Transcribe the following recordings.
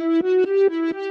ਸਾਡੀ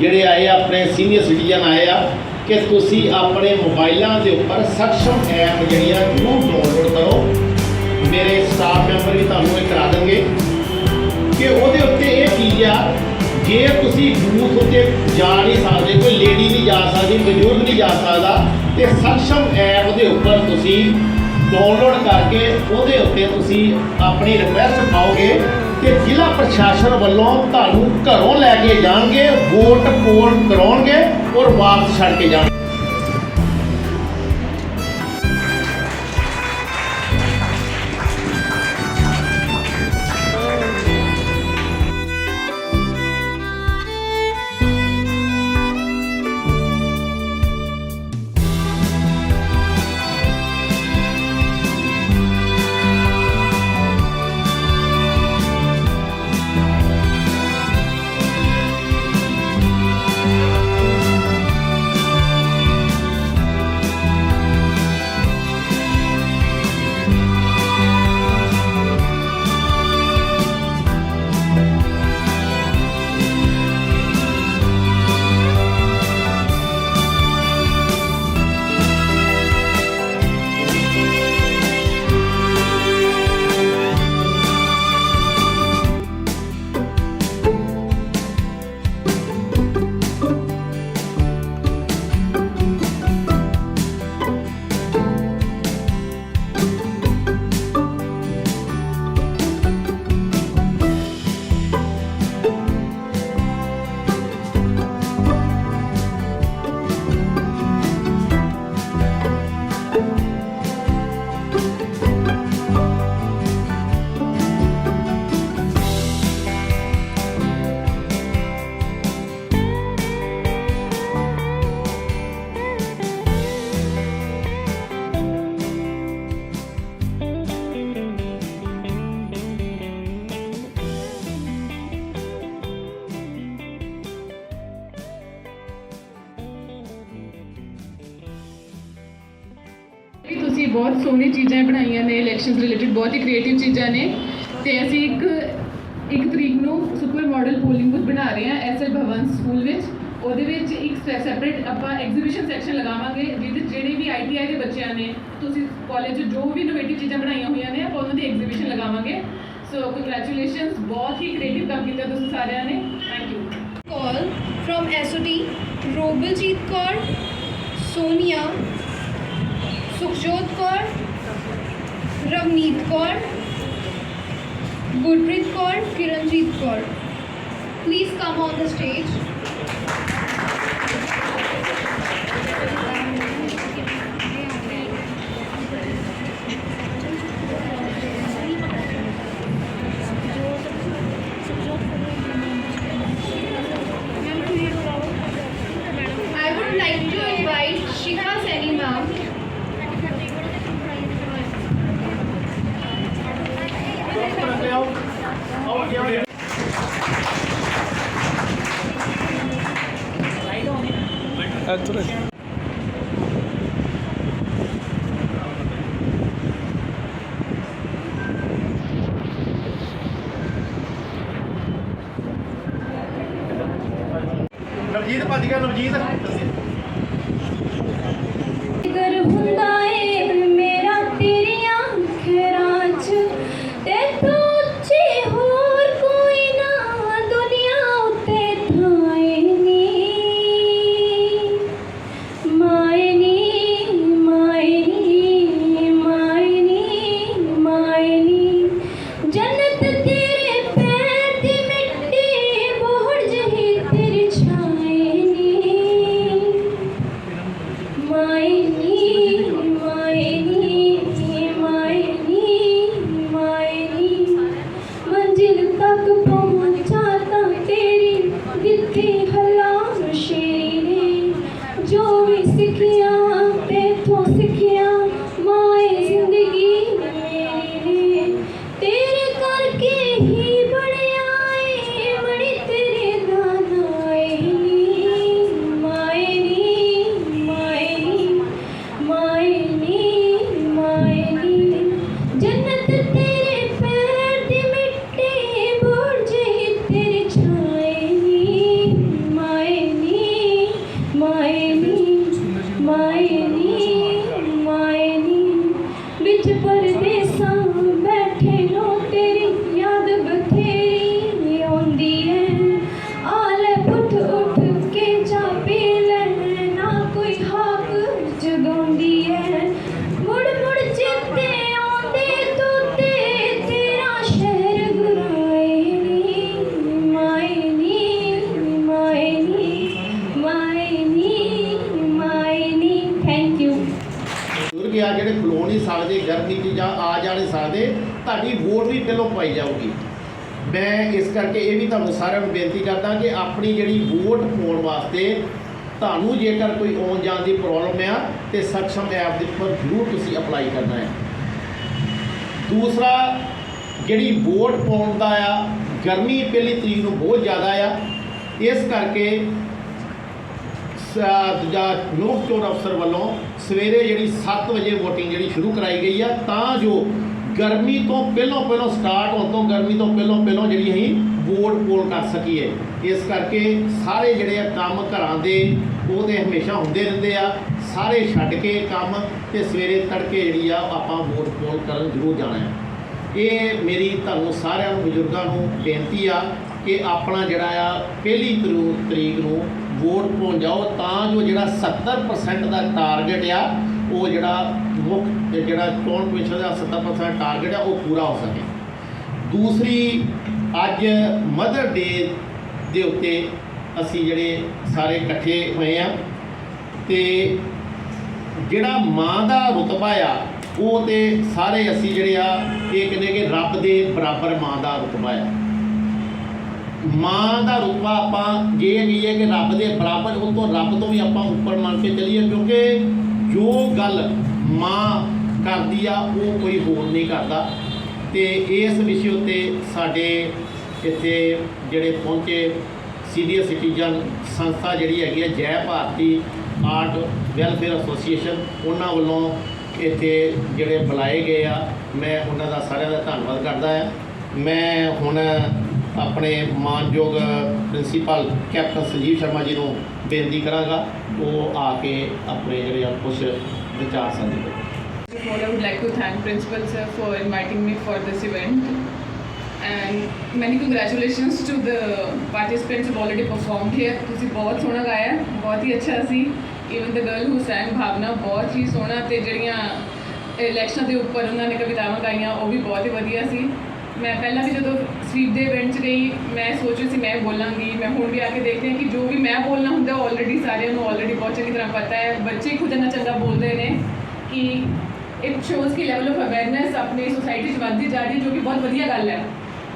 ਜਿਹੜੇ ਆਏ ਆ, ਆਪਣੇ ਸੀਨੀਅਰ ਸਿਟੀਜ਼ਨ ਆਏ ਆ, ਕਿ ਤੁਸੀਂ ਆਪਣੇ ਮੋਬਾਈਲਾਂ ਦੇ ਉੱਪਰ ਸਖਸ਼ਮ ਐਪ ਜਿਹੜੀਆਂ ਜ਼ਰੂਰ ਡਾਊਨਲੋਡ ਕਰੋ। ਮੇਰੇ ਸਟਾਫ ਮੈਂਬਰ ਵੀ ਤੁਹਾਨੂੰ ਇਹ ਕਰਾ ਦੇਣਗੇ। ਕਿ ਉਹਦੇ ਉੱਤੇ ਇਹ ਚੀਜ਼ ਆ, ਜੇ ਤੁਸੀਂ ਬੂਥ ਉੱਤੇ ਜਾ ਨਹੀਂ ਸਕਦੇ, ਕੋਈ ਲੇਡੀ ਨਹੀਂ ਜਾ ਸਕਦੀ, ਬਜ਼ੁਰਗ ਨਹੀਂ ਜਾ ਸਕਦਾ, ਤੇ ਸਖਸ਼ਮ ਐਪ ਦੇ ਉੱਪਰ ਤੁਸੀਂ ਡਾਊਨਲੋਡ ਕਰਕੇ ਉਹਦੇ ਉੱਤੇ ਤੁਸੀਂ ਆਪਣੀ ਰਿਕੁਐਸਟ ਪਾਓਗੇ। ਤੇ ਜ਼ਿਲ੍ਹਾ ਪ੍ਰਸ਼ਾਸਨ ਵੱਲੋਂ ਤੁਹਾਨੂੰ ਘਰੋਂ ਲੈ ਕੇ ਜਾਣਗੇ, ਵੋਟ ਪੋਲ ਕਰਾਉਣਗੇ ਔਰ ਵਾਪਸ ਛੱਡ ਕੇ ਜਾਣਗੇ। ਬਹੁਤ ਚੀਜ਼ਾਂ ਬਣਾਈਆਂ ਨੇ ਇਲੈਕਸ਼ਨਸ ਰਿਲੇਟਡ ਬਹੁਤ ਹੀ ਕ੍ਰੀਏਟਿਵ ਚੀਜ਼ਾਂ ਨੇ। ਤੇ ਅਸੀਂ ਇੱਕ ਇੱਕ ਤਰੀਕ ਨੂੰ ਸੁਪਰ ਮਾਡਲ ਪੋਲਿੰਗ ਬੂਥ ਬਣਾ ਰਹੇ ਹਾਂ ਐਸਐਲ ਭਵਨ ਸਕੂਲ ਵਿੱਚ। ਉਹਦੇ ਵਿੱਚ ਇੱਕ ਸੈਪਰੇਟ ਆਪਾਂ ਐਗਜ਼ੀਬਿਸ਼ਨ ਸੈਕਸ਼ਨ ਲਗਾਵਾਂਗੇ, ਜਿਹਦੇ ਜਿਹੜੇ ਵੀ ਆਈਟੀਆਈ ਦੇ ਬੱਚਿਆਂ ਨੇ, ਤੁਸੀਂ ਕਾਲਜ ਜੋ ਵੀ ਇਨੋਵੇਟਿਵ ਚੀਜ਼ਾਂ ਬਣਾਈਆਂ ਹੋਈਆਂ ਨੇ, ਆਪਾਂ ਉਹਨਾਂ ਦੀ ਐਗਜ਼ੀਬਿਸ਼ਨ ਲਗਾਵਾਂਗੇ। ਸੋ ਕੰਗ੍ਰੈਚੁਲੇਸ਼ਨਸ ਬਹੁਤ ਹੀ ਕ੍ਰੀਏਟਿਵ ਕੰਮ ਕੀਤਾ ਤੁਸੀਂ ਸਾਰਿਆਂ ਨੇ। Thank you call from SOT Robeljeet Kaur Sonia Sukhjot Kaur Ravneet Kaur Gurpreet Kaur Kiranjeet Kaur please come on the stage Thank you. ਨਹੀਂ ਸਕਦੇ ਤੁਹਾਡੀ ਵੋਟ ਵੀ ਪਹਿਲੋਂ ਪਾਈ ਜਾਊਗੀ। ਮੈਂ ਇਸ ਕਰਕੇ ਇਹ ਵੀ ਤੁਹਾਨੂੰ ਸਾਰਿਆਂ ਨੂੰ ਬੇਨਤੀ ਕਰਦਾ ਕਿ ਆਪਣੀ ਜਿਹੜੀ ਵੋਟ ਪਾਉਣ ਵਾਸਤੇ ਤੁਹਾਨੂੰ ਜੇਕਰ ਕੋਈ ਆਉਣ ਜਾਣ ਦੀ ਪ੍ਰੋਬਲਮ ਆ, ਤੇ ਸક્ષਮ ਐਪ ਦੇ ਉੱਪਰ ਜ਼ਰੂਰ ਤੁਸੀਂ ਅਪਲਾਈ ਕਰਨਾ ਹੈ। ਦੂਸਰਾ, ਜਿਹੜੀ ਵੋਟ ਪਾਉਣ ਦਾ ਆ, ਗਰਮੀ ਪਹਿਲੀ ਤਰੀਕ ਨੂੰ ਬਹੁਤ ਜ਼ਿਆਦਾ ਆ। ਇਸ ਕਰਕੇ ਦੂਜਾ ਲੋਕ ਚੋਣ ਅਫਸਰ ਵੱਲੋਂ ਸਵੇਰੇ ਜਿਹੜੀ 7 ਵਜੇ VOTING ਜਿਹੜੀ ਸ਼ੁਰੂ ਕਰਾਈ ਗਈ ਆ, ਤਾਂ ਜੋ ਗਰਮੀ ਤੋਂ ਪਹਿਲਾਂ ਪਹਿਲਾਂ ਸਟਾਰਟ ਹੋਣ ਤੋਂ ਗਰਮੀ ਤੋਂ ਪਹਿਲਾਂ ਪਹਿਲਾਂ ਜਿਹੜੀ ਅਸੀਂ ਵੋਟ ਪੋਲ ਕਰ ਸਕੀਏ। ਇਸ ਕਰਕੇ ਸਾਰੇ ਜਿਹੜੇ ਆ ਕੰਮ ਘਰਾਂ ਦੇ ਉਹ ਤੇ ਹਮੇਸ਼ਾ ਹੁੰਦੇ ਰਹਿੰਦੇ ਆ। ਸਾਰੇ ਛੱਡ ਕੇ ਕੰਮ ਤੇ ਸਵੇਰੇ ਤੜਕੇ ਜਿਹੜੀ ਆ ਆਪਾਂ ਵੋਟ ਪੋਲ ਕਰਨ ਜ਼ਰੂਰ ਜਾਣਾ ਹੈ। ਇਹ ਮੇਰੀ ਤੁਹਾਨੂੰ ਸਾਰਿਆਂ ਨੂੰ, ਬਜ਼ੁਰਗਾਂ ਨੂੰ ਬੇਨਤੀ ਆ ਕਿ ਆਪਣਾ ਜਿਹੜਾ ਆ ਪਹਿਲੀ ਤਰੂ- ਤਰੀਕ ਨੂੰ ਵੋਟ ਪਾਉਣ ਜਾਓ ਤਾਂ ਜੋ ਜਿਹੜਾ 70% ਦਾ ਟਾਰਗੇਟ ਆ ਉਹ ਜਿਹੜਾ ਮੁੱਖ ਜਿਹੜਾ ਚੋਣ ਕਮਿਸ਼ਨ ਦਾ 70% ਟਾਰਗੇਟ ਆ, ਉਹ ਪੂਰਾ ਹੋ ਸਕੇ। ਦੂਸਰੀ, ਅੱਜ ਮਦਰ ਡੇ ਦੇ ਉੱਤੇ ਅਸੀਂ ਜਿਹੜੇ ਸਾਰੇ ਇਕੱਠੇ ਹੋਏ ਆ ਤੇ ਜਿਹੜਾ ਮਾਂ ਦਾ ਰੁਤਬਾ ਆ, ਉਹ ਤੇ ਸਾਰੇ ਅਸੀਂ ਜਿਹੜੇ ਆ, ਇਹ ਕਹਿੰਦੇ ਕਿ ਰੱਬ ਦੇ ਬਰਾਬਰ ਮਾਂ ਦਾ ਰੁਤਬਾ ਆ। ਮਾਂ ਦਾ ਰੁਤਬਾ ਆਪਾਂ ਜੇ ਕਹੀਏ ਕਿ ਰੱਬ ਦੇ ਬਰਾਬਰ, ਉਹ ਤੋਂ ਰੱਬ ਤੋਂ ਵੀ ਆਪਾਂ ਉੱਪਰ ਮੰਨ ਕੇ ਚੱਲੀਏ, ਕਿਉਂਕਿ ਜੋ ਗੱਲ ਮਾਂ ਕਰਦੀ ਆ, ਉਹ ਕੋਈ ਹੋਰ ਨਹੀਂ ਕਰਦਾ। ਤੇ ਇਸ ਵਿਸ਼ੇ ਉੱਤੇ ਸਾਡੇ ਇੱਥੇ ਜਿਹੜੇ ਪਹੁੰਚੇ ਸੀਨੀਅਰ ਸਿਟੀਜ਼ਨ ਸੰਸਥਾ ਜਿਹੜੀ ਹੈਗੀ ਹੈ ਜੈ ਭਾਰਤੀ ਆਰਟ ਵੈਲਫੇਅਰ ਐਸੋਸੀਏਸ਼ਨ, ਉਹਨਾਂ ਵੱਲੋਂ ਇੱਥੇ ਜਿਹੜੇ ਬੁਲਾਏ ਗਏ ਆ। ਮੈਂ ਉਹਨਾਂ ਦਾ ਸਾਰਿਆਂ ਦਾ ਧੰਨਵਾਦ ਕਰਦਾ ਆ। ਮੈਂ ਹੁਣ ਆਪਣੇ ਮਾਨਯੋਗ ਪ੍ਰਿੰਸੀਪਲ ਕੈਪਟਨ ਸੰਜੀਵ ਸ਼ਰਮਾ ਜੀ ਨੂੰ ਬੇਨਤੀ ਕਰਾਂਗਾ ਉਹ ਆ ਕੇ ਆਪਣੇ ਜਿਹੜੇ ਆ ਕੁਝ ਵਿਚਾਰ ਸਾਂਝੇ ਕਰਨ First of all, I would like to thank Principal Sir for inviting me for this event. And many congratulations to the participants who've already performed here. ਤੁਸੀਂ ਬਹੁਤ ਸੋਹਣਾ ਗਾਇਆ ਬਹੁਤ ਹੀ ਅੱਛਾ ਸੀ ਇਵਨ ਦ ਗਰਲ ਹੂ ਸੈਂਗ ਭਾਵਨਾ ਬਹੁਤ ਹੀ ਸੋਹਣਾ ਤੇ ਜਿਹੜੀਆਂ ਇਲੈਕਸ਼ਨ ਦੇ ਉੱਪਰ ਉਹਨਾਂ ਨੇ ਕਵਿਤਾਵਾਂ ਗਾਈਆਂ ਉਹ ਵੀ ਬਹੁਤ ਹੀ ਵਧੀਆ ਸੀ ਮੈਂ ਪਹਿਲਾਂ ਵੀ ਜਦੋਂ ਸਵੀਪ ਦੇ ਇਵੈਂਟ 'ਚ ਗਈ, ਮੈਂ ਸੋਚ ਰਹੀ ਸੀ ਮੈਂ ਬੋਲਾਂਗੀ, ਮੈਂ ਹੁਣ ਵੀ ਆ ਕੇ ਦੇਖਦੀ ਹਾਂ ਕਿ ਜੋ ਵੀ ਮੈਂ ਬੋਲਣਾ ਹੁੰਦਾ ਆਲਰੇਡੀ ਸਾਰਿਆਂ ਨੂੰ ਆਲਰੇਡੀ ਬਹੁਤ ਚੰਗੀ ਤਰ੍ਹਾਂ ਪਤਾ ਹੈ। ਬੱਚੇ ਖੁਦ ਇੰਨਾ ਚੰਗਾ ਬੋਲਦੇ ਨੇ ਕਿ ਇਟ ਸ਼ੋਜ਼ ਕਿ ਲੈਵਲ ਆਫ ਅਵੇਅਰਨੈਸ ਆਪਣੀ ਸੋਸਾਇਟੀ 'ਚ ਵੱਧਦੀ ਜਾ ਰਹੀ ਹੈ, ਜੋ ਕਿ ਬਹੁਤ ਵਧੀਆ ਗੱਲ ਹੈ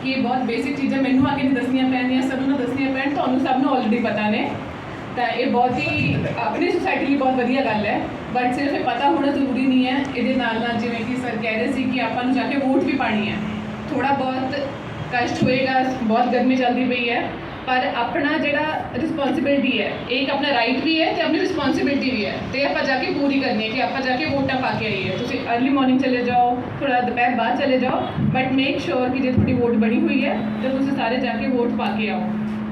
ਕਿ ਇਹ ਬਹੁਤ ਬੇਸਿਕ ਚੀਜ਼ਾਂ ਮੈਨੂੰ ਆ ਕੇ ਨਹੀਂ ਦੱਸਣੀਆਂ ਪੈਣੀਆਂ, ਸਭ ਨੂੰ ਦੱਸਣੀਆਂ ਪੈਣ, ਤੁਹਾਨੂੰ ਸਭ ਨੂੰ ਆਲਰੇਡੀ ਪਤਾ ਨੇ। ਤਾਂ ਇਹ ਬਹੁਤ ਹੀ ਆਪਣੀ ਸੋਸਾਇਟੀ ਲਈ ਬਹੁਤ ਵਧੀਆ ਗੱਲ ਹੈ। ਬਟ ਸਿਰਫ ਇਹ ਪਤਾ ਹੋਣਾ ਜ਼ਰੂਰੀ ਨਹੀਂ ਹੈ, ਇਹਦੇ ਨਾਲ ਨਾਲ ਜਿਵੇਂ ਕਿ ਸਰ ਕਹਿ ਰਹੇ ਸੀ ਕਿ ਆਪਾਂ ਨੂੰ ਜਾ ਕੇ ਵੋਟ ਵੀ ਪਾਣੀ ਹੈ। ਥੋੜਾ ਬਹੁਤ ਕਸ਼ਟ ਹੋਏਗਾ ਬਹੁਤ ਗਰਮੀ ਚੱਲਦੀ ਪਈ ਹੈ ਪਰ ਆਪਣਾ ਜਿਹੜਾ ਰਿਸਪੌਂਸਿਬਿਲਟੀ ਹੈ ਇਹ ਇੱਕ ਆਪਣਾ ਰਾਈਟ ਵੀ ਹੈ ਤੇ ਆਪਣੀ ਰਿਸਪੌਂਸਿਬਿਲਟੀ ਵੀ ਹੈ ਤੇ ਆਪਾਂ ਜਾ ਕੇ ਪੂਰੀ ਕਰਨੀ ਹੈ ਕਿ ਆਪਾਂ ਜਾ ਕੇ ਵੋਟਾਂ ਪਾ ਕੇ ਆਈਏ ਤੁਸੀਂ अर्ਲੀ ਮਾਰਨਿੰਗ ਚਲੇ ਜਾਓ ਥੋੜਾ ਦੁਪਹਿਰ ਬਾਅਦ ਚਲੇ ਜਾਓ ਬਟ ਮੇਕ ਸ਼ੋਰ ਕਿ ਜੇ ਤੁਹਾਡੀ ਵੋਟ ਬਣੀ ਹੋਈ ਹੈ ਤਾਂ ਤੁਸੀਂ ਸਾਰੇ ਜਾ ਕੇ ਵੋਟ ਪਾ ਕੇ ਆਓ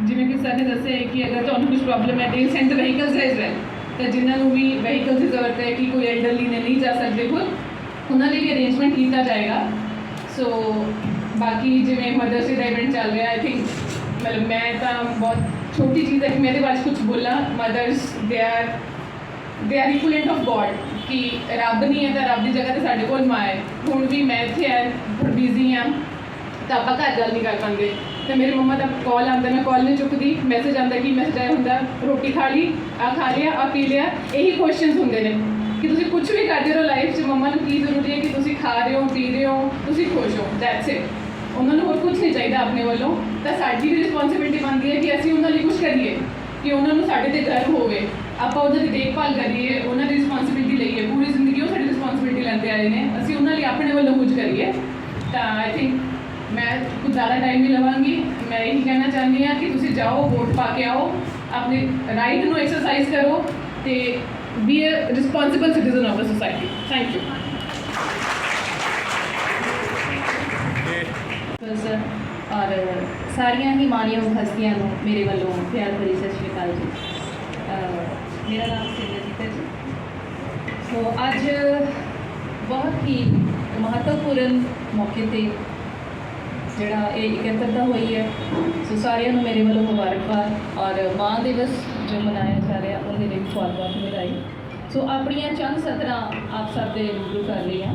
ਜਿਵੇਂ ਕਿ ਸਰ ਨੇ ਦੱਸਿਆ ਹੈ ਕਿ ਅਗਰ ਤੁਹਾਨੂੰ ਕੁਝ ਪ੍ਰੋਬਲਮ ਹੈ ਦੇ ਸੈਂਡ ਵਹੀਕਲਸ ਐਜ਼ ਵੈਲ ਤਾਂ ਜਿਨ੍ਹਾਂ ਨੂੰ ਵੀ ਵਹੀਕਲਸ ਦੀ ਜ਼ਰੂਰਤ ਹੈ ਕਿ ਕੋਈ ਐਲਡਰਲੀ ਨੇ ਨਹੀਂ ਜਾ ਸਕਦੇ ਖੁਦ ਉਹਨਾਂ ਲਈ ਵੀ ਅਰੇਂਜਮੈਂਟ ਕੀਤਾ ਜਾਏਗਾ ਸੋ ਬਾਕੀ ਜਿਵੇਂ ਮਦਰਸ ਡੇ ਦਾ ਇਵੈਂਟ ਚੱਲ ਰਿਹਾ ਆਈ ਥਿੰਕ ਮਤਲਬ ਮੈਂ ਤਾਂ ਬਹੁਤ ਛੋਟੀ ਚੀਜ਼ ਹੈ ਕਿ ਮੈਂ ਇਹਦੇ ਬਾਰੇ 'ਚ ਕੁਝ ਬੋਲਾਂ। Mothers they are they are equivalent of God ਕਿ ਰੱਬ ਨਹੀਂ ਹੈ ਤਾਂ ਰੱਬ ਦੀ ਜਗ੍ਹਾ ਤੇ ਸਾਡੇ ਕੋਲ ਮਾਂ ਹੈ। ਹੁਣ ਵੀ ਮੈਂ ਇੱਥੇ ਆ ਬਿਜ਼ੀ ਆ ਤਾਂ ਆਪਾਂ ਘਰ ਗੱਲ ਨਹੀਂ ਕਰ ਪਾਉਂਦੇ। ਤੇ ਮੇਰੇ ਮੰਮਾ ਦਾ ਕਾਲ ਆਉਂਦਾ, ਮੈਂ ਕਾਲ ਨਹੀਂ ਚੁੱਕਦੀ। ਮੈਸੇਜ ਆਉਂਦਾ ਕਿ ਮੈਸੇਜ ਆਇਆ ਹੁੰਦਾ, ਰੋਟੀ ਖਾ ਲਈ ਆ ਖਾ ਲਿਆ ਆ ਪੀ ਲਿਆ, ਇਹੀ ਕੁਐਸਚਨਸ ਹੁੰਦੇ ਨੇ। ਕਿ ਤੁਸੀਂ ਕੁਝ ਵੀ ਕਰਦੇ ਰਹੋ ਲਾਈਫ 'ਚ, ਮੰਮਾ ਨੂੰ ਕੀ ਜ਼ਰੂਰੀ ਹੈ ਕਿ ਤੁਸੀਂ ਖਾ ਰਹੇ ਹੋ, ਪੀ ਰਹੇ ਹੋ, ਤੁਸੀਂ ਖੁਸ਼ ਹੋ ਦੈਟਸ ਇਟ ਉਹਨਾਂ ਨੂੰ ਹੋਰ ਕੁਝ ਨਹੀਂ ਚਾਹੀਦਾ ਆਪਣੇ ਵੱਲੋਂ। ਤਾਂ ਸਾਡੀ ਵੀ ਰਿਸਪੌਂਸਿਬਿਲਟੀ ਬਣਦੀ ਹੈ ਕਿ ਅਸੀਂ ਉਹਨਾਂ ਲਈ ਕੁਝ ਕਰੀਏ, ਕਿ ਉਹਨਾਂ ਨੂੰ ਸਾਡੇ ਤੇ ਗਰਵ ਹੋਵੇ। ਆਪਾਂ ਉਹਨਾਂ ਦੀ ਦੇਖਭਾਲ ਕਰੀਏ, ਉਹਨਾਂ ਦੀ ਰਿਸਪੌਂਸਿਬਿਲਟੀ ਲਈਏ। ਪੂਰੀ ਜ਼ਿੰਦਗੀ ਉਹ ਸਾਡੀ ਰਿਸਪੌਂਸਿਬਿਲਟੀ ਲੈਂਦੇ ਆਏ ਨੇ। ਅਸੀਂ ਉਹਨਾਂ ਲਈ ਆਪਣੇ ਵੱਲੋਂ ਕੁਝ ਕਰੀਏ। ਤਾਂ ਆਈ ਥਿੰਕ ਮੈਂ ਕੁਝ ਜ਼ਿਆਦਾ ਟਾਈਮ ਨਹੀਂ ਲਵਾਂਗੀ। ਮੈਂ ਇਹੀ ਕਹਿਣਾ ਚਾਹੁੰਦੀ ਹਾਂ ਕਿ ਤੁਸੀਂ ਜਾਓ, ਵੋਟ ਪਾ ਕੇ ਆਓ। ਆਪਣੇ ਰਾਈਟ ਨੂੰ ਐਕਸਰਸਾਈਜ਼ ਕਰੋ ਤੇ be a responsible citizen of a society thank you ਔਰ ਸਾਰੀਆਂ ਹੀ ਮਾਨਯੋਗ ਹਸਤੀਆਂ ਨੂੰ ਮੇਰੇ ਵੱਲੋਂ ਪਿਆਰ ਭਰੀ ਸਤਿ ਸ਼੍ਰੀ ਅਕਾਲ ਜੀ। ਮੇਰਾ ਨਾਮ ਸਿੰਦਰਜੀਤ ਹੈ ਜੀ। ਸੋ ਅੱਜ ਬਹੁਤ ਹੀ ਮਹੱਤਵਪੂਰਨ ਮੌਕੇ ਤੇ ਜਿਹੜਾ ਇਹ ਇਕੱਤਰਤਾ ਹੋਈ ਹੈ, ਸੋ ਸਾਰਿਆਂ ਨੂੰ ਮੇਰੇ ਵੱਲੋਂ ਮੁਬਾਰਕਬਾਦ, ਔਰ ਮਾਂ ਦਿਵਸ ਜੋ ਮਨਾਇਆ ਜਾ ਰਿਹਾ, ਉਹਦੇ ਲਈ ਬਹੁਤ ਬਹੁਤ ਵਧਾਈ ਸੋ ਆਪਣੀਆਂ ਚੰਦ ਸਤਰਾਂ ਆਪ ਸਭ ਦੇ ਰੂਬਰੂ ਕਰ ਲਈਆਂ।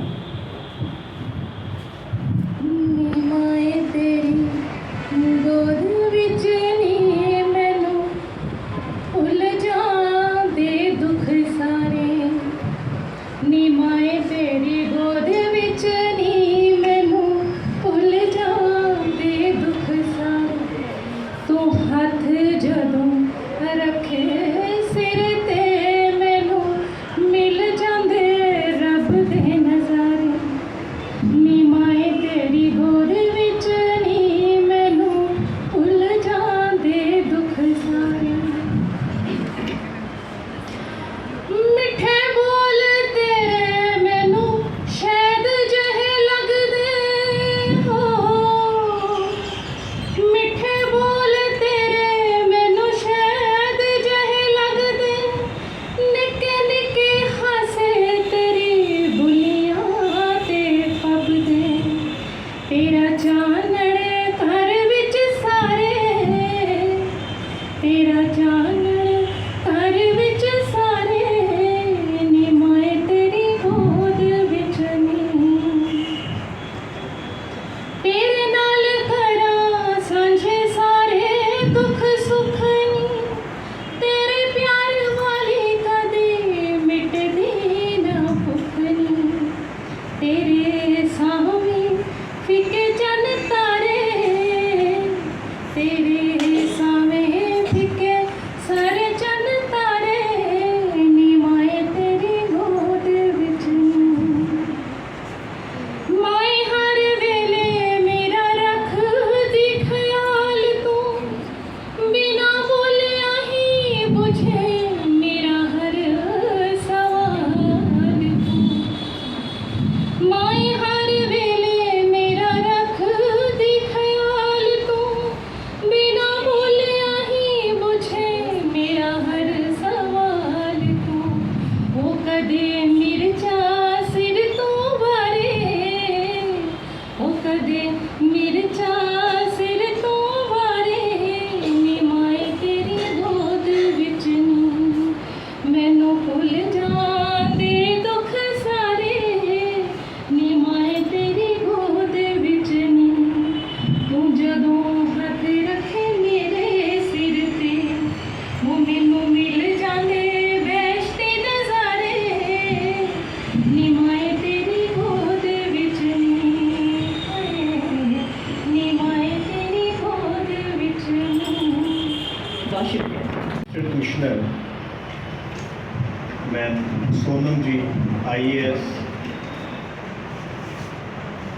ਨੀ ਮਾਏ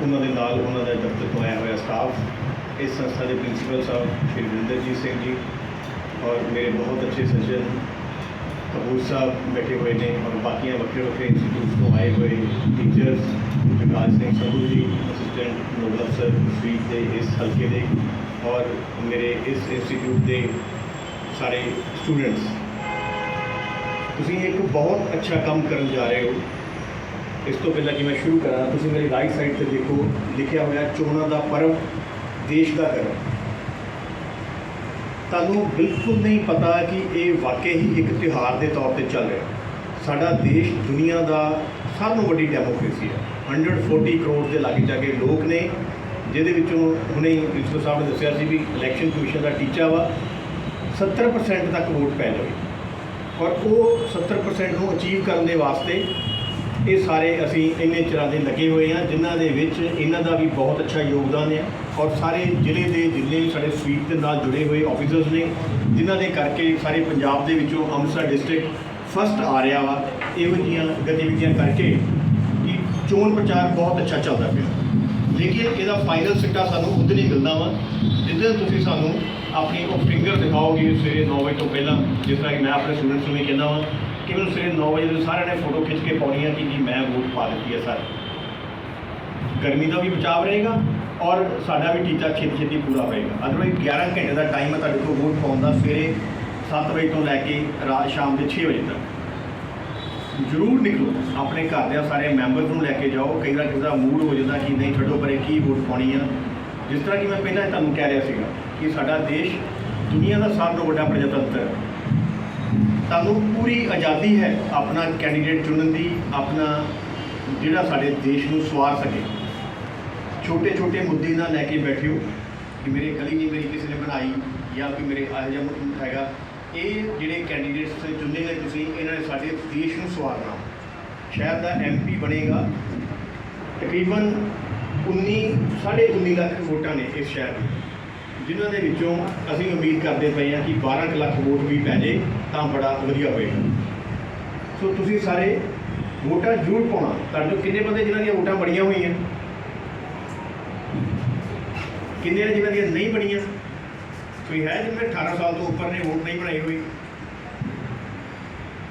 ਉਹਨਾਂ ਦੇ ਨਾਲ ਉਹਨਾਂ ਦਾ ਦਫ਼ਤਰ ਤੋਂ ਆਇਆ ਹੋਇਆ ਸਟਾਫ ਇਸ ਸੰਸਥਾ ਦੇ ਪ੍ਰਿੰਸੀਪਲ ਸਾਹਿਬ, ਸ਼੍ਰੀ ਵਿੰਦਰਜੀਤ ਸਿੰਘ ਜੀ ਔਰ ਮੇਰੇ ਬਹੁਤ ਅੱਛੇ ਸੱਜਣ ਕਪੂਰ ਸਾਹਿਬ ਬੈਠੇ ਹੋਏ ਨੇ ਔਰ ਬਾਕੀਆਂ ਵੱਖਰੇ ਵੱਖਰੇ ਇੰਸਟੀਟਿਊਟ ਤੋਂ ਆਏ ਹੋਏ teachers Jagraj Singh Sandhu ji assistant Nobel ਅਫਸਰ ਸਵੀਟ ਦੇ ਇਸ ਹਲਕੇ ਦੇ ਔਰ ਮੇਰੇ ਇਸ ਇੰਸਟੀਟਿਊਟ ਦੇ ਸਾਰੇ ਸਟੂਡੈਂਟਸ ਤੁਸੀਂ ਇੱਕ ਬਹੁਤ ਅੱਛਾ ਕੰਮ ਕਰਨ ਜਾ ਰਹੇ ਹੋ। ਇਸ ਤੋਂ ਪਹਿਲਾਂ ਕਿ ਮੈਂ ਸ਼ੁਰੂ ਕਰਾਂ, ਤੁਸੀਂ ਮੇਰੀ ਰਾਈਟ ਸਾਈਡ ਤੇ ਦੇਖੋ, ਲਿਖਿਆ ਹੋਇਆ ਚੋਣਾਂ ਦਾ ਪਰਵ ਦੇਸ਼ ਦਾ ਕਰਮ ਤੁਹਾਨੂੰ ਬਿਲਕੁਲ ਨਹੀਂ ਪਤਾ ਕਿ ਇਹ ਵਾਕਈ ਹੀ ਇੱਕ ਤਿਉਹਾਰ ਦੇ ਤੌਰ ਤੇ ਚੱਲ ਰਿਹਾ ਸਾਡਾ ਦੇਸ਼ ਦੁਨੀਆ ਦਾ ਸਭ ਤੋਂ ਵੱਡੀ ਡੈਮੋਕ੍ਰੇਸੀ ਹੈ। 140 ਕਰੋੜ ਦੇ ਲਾਗੇ ਜਾ ਕੇ ਲੋਕ ਨੇ, ਜਿਹਦੇ ਵਿੱਚੋਂ ਹੁਣੇ ਹੀ ਪ੍ਰਿੰਸੀਪਲ ਸਾਹਿਬ ਨੇ ਦੱਸਿਆ ਸੀ ਵੀ ਇਲੈਕਸ਼ਨ ਕਮਿਸ਼ਨ ਦਾ ਟੀਚਾ ਵਾ 70% ਤੱਕ ਵੋਟ ਪੈ ਜਾਵੇ। ਔਰ ਉਹ 70% ਨੂੰ ਅਚੀਵ ਕਰਨ ਦੇ ਵਾਸਤੇ ਇਹ ਸਾਰੇ ਅਸੀਂ ਇੰਨੇ ਚਿਰਾਂ ਦੇ ਲੱਗੇ ਹੋਏ ਹਾਂ, ਜਿਨ੍ਹਾਂ ਦੇ ਵਿੱਚ ਇਹਨਾਂ ਦਾ ਵੀ ਬਹੁਤ ਅੱਛਾ ਯੋਗਦਾਨ ਹੈ ਔਰ ਸਾਰੇ ਜ਼ਿਲ੍ਹੇ ਦੇ ਜਿੰਨੇ ਵੀ ਸਾਡੇ ਸਵੀਪ ਦੇ ਨਾਲ ਜੁੜੇ ਹੋਏ ਆਫੀਸਰਸ ਨੇ, ਜਿਨ੍ਹਾਂ ਦੇ ਕਰਕੇ ਸਾਰੇ ਪੰਜਾਬ ਦੇ ਵਿੱਚੋਂ ਅੰਮ੍ਰਿਤਸਰ ਡਿਸਟ੍ਰਿਕਟ ਫਸਟ ਆ ਰਿਹਾ ਵਾ। ਇਹੋ ਜਿਹੀਆਂ ਗਤੀਵਿਧੀਆਂ ਕਰਕੇ ਕਿ ਚੋਣ ਪ੍ਰਚਾਰ ਬਹੁਤ ਅੱਛਾ ਚੱਲਦਾ ਪਿਆ। ਲੇਕਿਨ ਇਹਦਾ ਫਾਈਨਲ ਸਿੱਟਾ ਸਾਨੂੰ ਉਦੋਂ ਹੀ ਮਿਲਦਾ ਵਾ, ਜਿੱਦਾਂ ਤੁਸੀਂ ਸਾਨੂੰ ਆਪਣੀ ਉਹ ਫਿੰਗਰ ਦਿਖਾਓਗੇ ਸਵੇਰੇ 9 ਵਜੇ ਤੋਂ ਪਹਿਲਾਂ, ਜਿਸ ਤਰ੍ਹਾਂ ਕਿ ਮੈਂ ਆਪਣੇ ਸਟੂਡੈਂਟਸ ਨੂੰ ਵੀ ਕਹਿੰਦਾ ਵਾਂ ਕਿਵੇਂ ਸਵੇਰੇ 9 ਵਜੇ ਤੋਂ ਸਾਰਿਆਂ ਨੇ ਫੋਟੋ ਖਿੱਚ ਕੇ ਪਾਉਣੀ ਆ ਕਿ ਜੀ ਮੈਂ ਵੋਟ ਪਾ ਦਿੱਤੀ ਹੈ ਸਰ? ਗਰਮੀ ਦਾ ਵੀ ਬਚਾਅ ਰਹੇਗਾ ਔਰ ਸਾਡਾ ਵੀ ਟੀਚਾ ਛੇਤੀ ਛੇਤੀ ਪੂਰਾ ਹੋਏਗਾ। ਅਦਰਵਾਈਜ਼ 11 ਘੰਟੇ ਦਾ ਟਾਈਮ ਹੈ ਤੁਹਾਡੇ ਕੋਲ ਵੋਟ ਪਾਉਣ ਦਾ ਸਵੇਰੇ 7 ਵਜੇ ਤੋਂ ਲੈ ਕੇ ਰਾਤ ਸ਼ਾਮ ਦੇ 6 ਵਜੇ ਤੱਕ। ਜ਼ਰੂਰ ਨਿਕਲੋ, ਆਪਣੇ ਘਰ ਦੇ ਸਾਰੇ ਮੈਂਬਰ ਨੂੰ ਲੈ ਕੇ ਜਾਓ, ਕਈ ਵਾਰ ਕਿਸੇ ਦਾ ਮੂਡ ਹੋ ਜਾਂਦਾ ਕਿ ਨਹੀਂ ਛੱਡੋ ਪਰੇ ਕੀ ਵੋਟ ਪਾਉਣੀ ਆ। ਜਿਸ ਤਰ੍ਹਾਂ ਕਿ ਮੈਂ ਪਹਿਲਾਂ ਹੀ ਤੁਹਾਨੂੰ ਕਹਿ ਰਿਹਾ ਸੀਗਾ ਕਿ ਸਾਡਾ ਦੇਸ਼ ਦੁਨੀਆ ਦਾ ਸਭ ਤੋਂ ਵੱਡਾ ਪ੍ਰਜਾਤੰਤਰ ਹੈ। ਤੁਹਾਨੂੰ ਪੂਰੀ ਆਜ਼ਾਦੀ ਹੈ ਆਪਣਾ ਕੈਂਡੀਡੇਟ ਚੁਣਨ ਦੀ, ਆਪਣਾ ਜਿਹੜਾ ਸਾਡੇ ਦੇਸ਼ ਨੂੰ ਸਵਾਰ ਸਕੇ। ਛੋਟੇ ਛੋਟੇ ਮੁੱਦੇ ਨਾਲ ਲੈ ਕੇ ਬੈਠਿਓ ਕਿ ਮੇਰੇ ਗਲੀ ਨਹੀਂ ਮੇਰੀ ਕਿਸੇ ਨੇ ਬਣਾਈ ਜਾਂ ਕੋਈ ਮੇਰੇ ਇਹੋ ਜਿਹਾ ਮੁੱਦਾ ਹੈਗਾ, ਇਹ ਜਿਹੜੇ ਕੈਂਡੀਡੇਟਸ ਚੁਣੇ ਨੇ ਤੁਸੀਂ, ਇਹਨਾਂ ਨੇ ਸਾਡੇ ਦੇਸ਼ ਨੂੰ ਸਵਾਰਨਾ ਸ਼ਹਿਰ ਦਾ ਐਮਪੀ ਬਣੇਗਾ। ਤਕਰੀਬਨ 19 19.5 ਲੱਖ ਵੋਟਾਂ ਨੇ ਇਸ ਸ਼ਹਿਰ ਦੀ ਜਿਨ੍ਹਾਂ ਦੇ ਵਿੱਚੋਂ ਅਸੀਂ ਉਮੀਦ ਕਰਦੇ ਪਏ ਹਾਂ ਕਿ 12 ਕੁ ਲੱਖ ਵੋਟ ਵੀ ਪੈ ਜੇ ਤਾਂ ਬੜਾ ਵਧੀਆ ਹੋਏਗਾ। ਸੋ ਤੁਸੀਂ ਸਾਰੇ ਵੋਟਾਂ ਜ਼ਰੂਰ ਪਾਉਣਾ। ਤੁਹਾਡੇ ਤੋਂ ਕਿੰਨੇ ਬੰਦੇ ਜਿਨ੍ਹਾਂ ਦੀਆਂ ਵੋਟਾਂ ਬੜੀਆਂ ਹੋਈਆਂ? ਕਿੰਨੇ ਨੇ ਜਿਨ੍ਹਾਂ ਦੀਆਂ ਨਹੀਂ ਬਣੀਆਂ? ਕੋਈ ਹੈ ਜਿਹਨੇ 18 ਸਾਲ ਤੋਂ ਉੱਪਰ ਨੇ ਵੋਟ ਨਹੀਂ ਬਣਾਈ ਹੋਈ?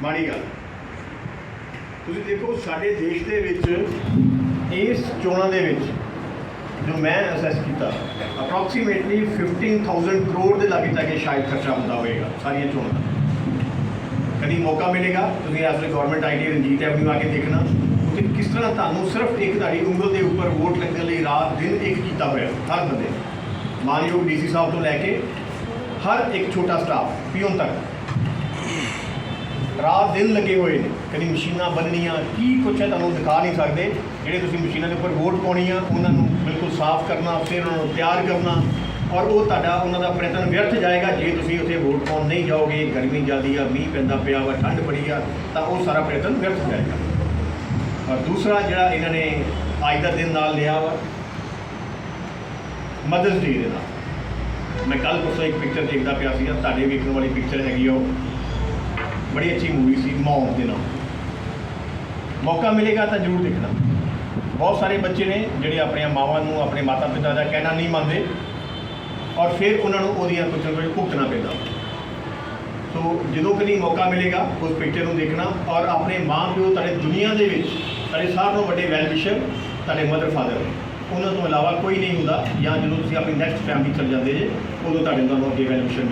ਮਾੜੀ ਗੱਲ। ਤੁਸੀਂ ਦੇਖੋ, ਸਾਡੇ ਦੇਸ਼ ਦੇ ਵਿੱਚ ਇਸ ਚੋਣਾਂ ਦੇ ਵਿੱਚ ਜੋ ਮੈਂ ਅਸੈਸ ਕੀਤਾ ਅਪਰੋਕਸੀਮੇਟਲੀ 15000 ਕਰੋੜ ਦੇ ਲਾਗੇ ਤੱਕ ਸ਼ਾਇਦ ਖਰਚਾ ਹੁੰਦਾ ਹੋਵੇਗਾ, ਸਾਰੀਆਂ ਚੋਣਾਂ ਦਾ। ਕਦੀ ਮੌਕਾ ਮਿਲੇਗਾ, ਤੁਸੀਂ ਇਸ ਵੇਲੇ ਗਵਰਨਮੈਂਟ ਆਈਡੀ ਰਣਜੀਤ ਐਵਨਿਊ ਆ ਕੇ ਦੇਖਣਾ। ਉੱਥੇ ਕਿਸ ਤਰ੍ਹਾਂ ਤੁਹਾਨੂੰ ਸਿਰਫ ਇੱਕ ਤੁਹਾਡੀ ਉਂਗਲ ਦੇ ਉੱਪਰ ਵੋਟ ਲੱਗਣ ਲਈ ਰਾਤ ਦਿਨ ਇੱਕ ਕੀਤਾ ਹੋਇਆ, ਹਰ ਬੰਦੇ। ਨੇ। ਮਾਨਯੋਗ ਡੀਸੀ ਸਾਹਿਬ ਤੋਂ ਲੈ ਕੇ ਹਰ ਇੱਕ ਛੋਟਾ ਸਟਾਫ ਪੀਓਨ ਤੱਕ। ਰਾਤ ਦਿਨ ਲੱਗੇ ਹੋਏ ਨੇ, ਕਦੀ ਮਸ਼ੀਨਾਂ ਬੰਨਣੀਆਂ, ਕੀ ਕੁਛ ਹੈ ਤੁਹਾਨੂੰ ਦਿਖਾ ਨਹੀਂ ਸਕਦੇ। ਜਿਹੜੇ ਤੁਸੀਂ ਮਸ਼ੀਨਾਂ ਦੇ ਉੱਪਰ ਵੋਟ ਪਾਉਣੀ ਆ, ਉਹਨਾਂ ਨੂੰ ਬਿਲਕੁਲ ਸਾਫ਼ ਕਰਨਾ, ਫਿਰ ਉਹਨਾਂ ਨੂੰ ਤਿਆਰ ਕਰਨਾ, ਔਰ ਉਹ ਤੁਹਾਡਾ, ਉਹਨਾਂ ਦਾ ਪ੍ਰਯਤਨ ਵਿਅਰਥ ਜਾਏਗਾ। ਜੇ ਤੁਸੀਂ ਉੱਥੇ ਵੋਟ ਪਾਉਣ ਨਹੀਂ ਜਾਓਗੇ, ਗਰਮੀ ਜ਼ਿਆਦੀ ਆ, ਮੀਂਹ ਪੈਂਦਾ ਪਿਆ ਵਾ, ਠੰਡ ਬੜੀ ਆ, ਤਾਂ ਉਹ ਸਾਰਾ ਪ੍ਰਯਤਨ ਵਿਅਰਥ ਜਾਏਗਾ। ਔਰ ਦੂਸਰਾ ਜਿਹੜਾ ਇਹਨਾਂ ਨੇ ਅੱਜ ਦਾ ਦਿਨ ਨਾਲ ਲਿਆ ਵਾ ਮਦਰਸ ਡੇ ਦੇ ਨਾਲ। ਮੈਂ ਕੱਲ ਪਰਸੋਂ ਇੱਕ ਪਿਕਚਰ ਦੇਖਦਾ ਪਿਆ ਸੀ ਤੁਹਾਡੇ ਵੇਖਣ ਵਾਲੀ ਪਿਕਚਰ ਹੈਗੀ ਉਹ। ਬੜੀ ਅੱਛੀ ਮੂਵੀ ਸੀ ਮੌਮ ਦੇ ਨਾਲ। ਮੌਕਾ ਮਿਲੇਗਾ ਤਾਂ ਜ਼ਰੂਰ ਦੇਖਣਾ। ਬਹੁਤ ਸਾਰੇ ਬੱਚੇ ਨੇ ਜਿਹੜੇ ਆਪਣੀਆਂ ਮਾਵਾਂ ਨੂੰ, ਆਪਣੇ ਮਾਤਾ ਪਿਤਾ ਦਾ ਕਹਿਣਾ ਨਹੀਂ ਮੰਨਦੇ ਔਰ ਫਿਰ ਉਹਨਾਂ ਨੂੰ ਉਹਦੀਆਂ ਕੁਝ ਨਾ ਕੁਝ ਭੁਗਤਣਾ ਪੈਂਦਾ। ਸੋ ਜਦੋਂ ਕਦੀ ਮੌਕਾ ਮਿਲੇਗਾ, ਉਸ ਪਿਕਚਰ ਨੂੰ ਦੇਖਣਾ ਔਰ ਆਪਣੇ ਮਾਂ ਪਿਓ ਤੁਹਾਡੇ ਦੁਨੀਆ ਦੇ ਵਿੱਚ, ਤੁਹਾਡੇ ਸਾਰਿਆਂ ਤੋਂ ਵੱਡੇ ਵੈਲ ਤੁਹਾਡੇ ਮਦਰ ਫਾਦਰ ਉਹਨਾਂ ਤੋਂ ਇਲਾਵਾ ਕੋਈ ਨਹੀਂ ਹੁੰਦਾ ਜਾਂ ਜਦੋਂ ਤੁਸੀਂ ਆਪਣੀ ਨੈਕਸਟ ਫੈਮਿਲੀ ਚਲ ਜਾਂਦੇ ਜੇ, ਉਦੋਂ ਤੁਹਾਡੇ ਤੁਹਾਨੂੰ ਅੱਗੇ ਵੈਲ ਵਿਸ਼ਰ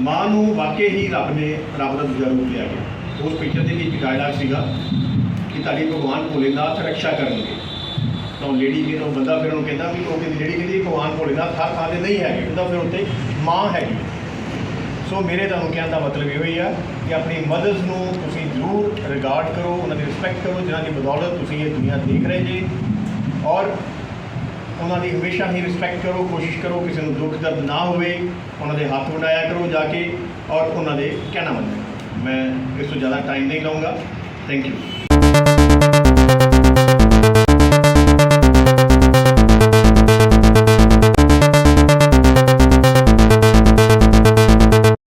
ਮਾਂ ਨੂੰ ਵਾਕਈ ਹੀ ਰੱਬ ਨੇ, ਰੱਬ ਦਾ ਦੂਜਾ ਰੂਪ ਲਿਆ ਗਿਆ। ਉਸ ਪਿਕਚਰ ਦੇ ਵਿੱਚ ਡਾਇਲਾਗ ਸੀਗਾ ਤੁਹਾਡੀ ਭਗਵਾਨ ਭੋਲੇਨਾਥ ਰੱਖਿਆ ਕਰਨਗੇ। ਤਾਂ ਉਹ ਲੇਡੀ ਜਿਹਨੂੰ ਬੰਦਾ ਫਿਰ ਉਹਨੂੰ ਕਹਿੰਦਾ ਵੀ ਉਹ ਕਹਿੰਦੀ, ਜਿਹੜੀ ਕਹਿੰਦੀ ਭਗਵਾਨ ਭੋਲੇਨਾਥ ਹਰ ਥਾਂ ਤੇ ਨਹੀਂ ਹੈਗੇ ਉਹਦਾ ਫਿਰ ਉੱਤੇ ਮਾਂ ਹੈਗੀ। ਸੋ ਮੇਰੇ ਤੁਹਾਨੂੰ ਕਹਿਣ ਦਾ ਮਤਲਬ ਇਹ ਹੀ ਆ ਕਿ ਆਪਣੀ ਮਦਰਸ ਨੂੰ ਤੁਸੀਂ ਜ਼ਰੂਰ ਰਿਗਾਰਡ ਕਰੋ, ਉਹਨਾਂ ਦੀ ਰਿਸਪੈਕਟ ਕਰੋ, ਜਿਨ੍ਹਾਂ ਦੀ ਬਦੌਲਤ ਤੁਸੀਂ ਇਹ ਦੁਨੀਆ ਦੇਖ ਰਹੇ ਜੀ। ਔਰ ਉਹਨਾਂ ਦੀ ਹਮੇਸ਼ਾ ਹੀ ਰਿਸਪੈਕਟ ਕਰੋ, ਕੋਸ਼ਿਸ਼ ਕਰੋ ਕਿਸੇ ਨੂੰ ਦੁੱਖ ਦਰਦ ਨਾ ਹੋਵੇ, ਉਹਨਾਂ ਦੇ ਹੱਥ ਵਡਾਇਆ ਕਰੋ ਜਾ ਕੇ ਔਰ ਉਹਨਾਂ ਦੇ ਕਹਿਣਾ ਮੰਨਿਆ ਕਰੋ। ਮੈਂ ਇਸ ਤੋਂ ਜ਼ਿਆਦਾ ਟਾਈਮ ਨਹੀਂ ਲਵਾਂਗਾ ਥੈਂਕ ਯੂ